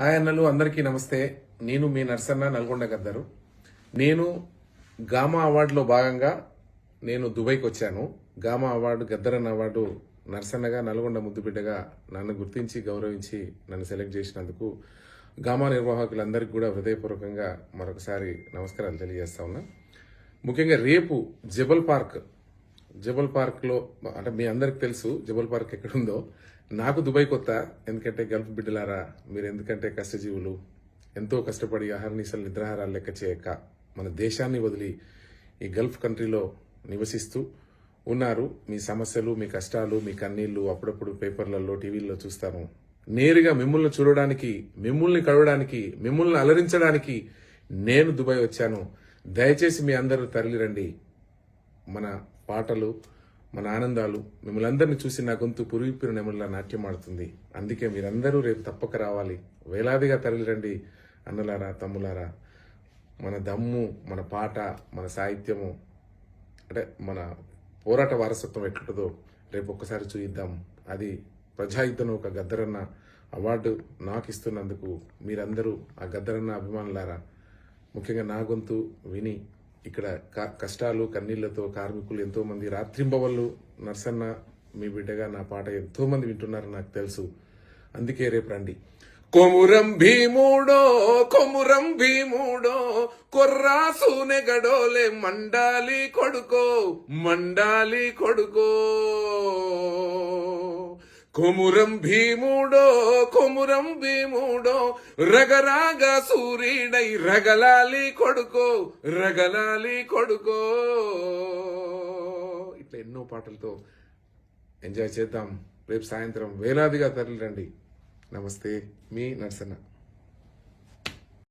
Hi అన్నలు అందరికీ నమస్తే. నేను మీ నర్సన్న నల్గొండ గద్దరు. నేను గామా అవార్డులో భాగంగా నేను దుబాయ్కి వచ్చాను. గామా అవార్డు గద్దరన్న అవార్డు నర్సన్నగా నల్గొండ ముద్దుబిడ్డగా నన్ను గుర్తించి గౌరవించి నన్ను సెలెక్ట్ చేసినందుకు గామా నిర్వాహకులందరికీ కూడా హృదయపూర్వకంగా మరొకసారి నమస్కారాలు తెలియజేస్తా ఉన్నా. ముఖ్యంగా రేపు జబల్ పార్క్ జబల్ పార్క్లో అంటే మీ అందరికి తెలుసు జబల్ పార్క్ ఎక్కడుందో. నాకు దుబాయ్ కొత్త ఎందుకంటే గల్ఫ్ బిడ్డలారా మీరు ఎందుకంటే కష్టజీవులు ఎంతో కష్టపడి ఆహారనీసలు నిద్రాహారాలు లెక్క చేయక మన దేశాన్ని వదిలి ఈ గల్ఫ్ కంట్రీలో నివసిస్తూ ఉన్నారు. మీ సమస్యలు మీ కష్టాలు మీ కన్నీళ్ళు అప్పుడప్పుడు పేపర్లలో టీవీల్లో చూస్తాము. నేరుగా మిమ్మల్ని చూడడానికి మిమ్మల్ని కలవడానికి మిమ్మల్ని అలరించడానికి నేను దుబాయ్ వచ్చాను. దయచేసి మీ అందరూ తరలిరండి. మన పాటలు మన ఆనందాలు మిమ్మల్ని అందరిని చూసి నా గొంతు పురిపిన నెమల్లా నాట్యం ఆడుతుంది. అందుకే మీరందరూ రేపు తప్పక రావాలి. వేలాదిగా తరలిరండి అన్నలారా తమ్ములారా. మన దమ్ము మన పాట మన సాహిత్యము అంటే మన పోరాట వారసత్వం ఎట్లుంటుందో రేపు ఒక్కసారి చూయిద్దాం. అది ప్రజాయుద్ధను ఒక గద్దరన్న అవార్డు నాకు ఇస్తున్నందుకు మీరందరూ ఆ గద్దరన్న అభిమానులారా. ముఖ్యంగా నా గొంతు విని ఇక్కడ క- కష్టాలు కన్నీళ్ళతో కార్మికులు ఎంతో మంది రాత్రింబవళ్ళు నర్సన్న మీ బిడ్డగా నా పాట ఎంతో మంది వింటున్నారు నాకు తెలుసు. అందుకే రేపు రండి. కొమురం భీముడో కొమురం భీముడో కొర్రాసునే గడోలే మండాలి కొడుకో మండాలి కొడుకో. కొమురం భీముడో కొమురం భీముడో రగరాగ సూర్యుడై రగలాలి కొడుకో రగలాలి కొడుకో. ఇట్లా ఎన్నో పాటలతో ఎంజాయ్ చేద్దాం. రేపు సాయంత్రం వేలాదిగా తరలిరండి. నమస్తే మీ నర్సన్న.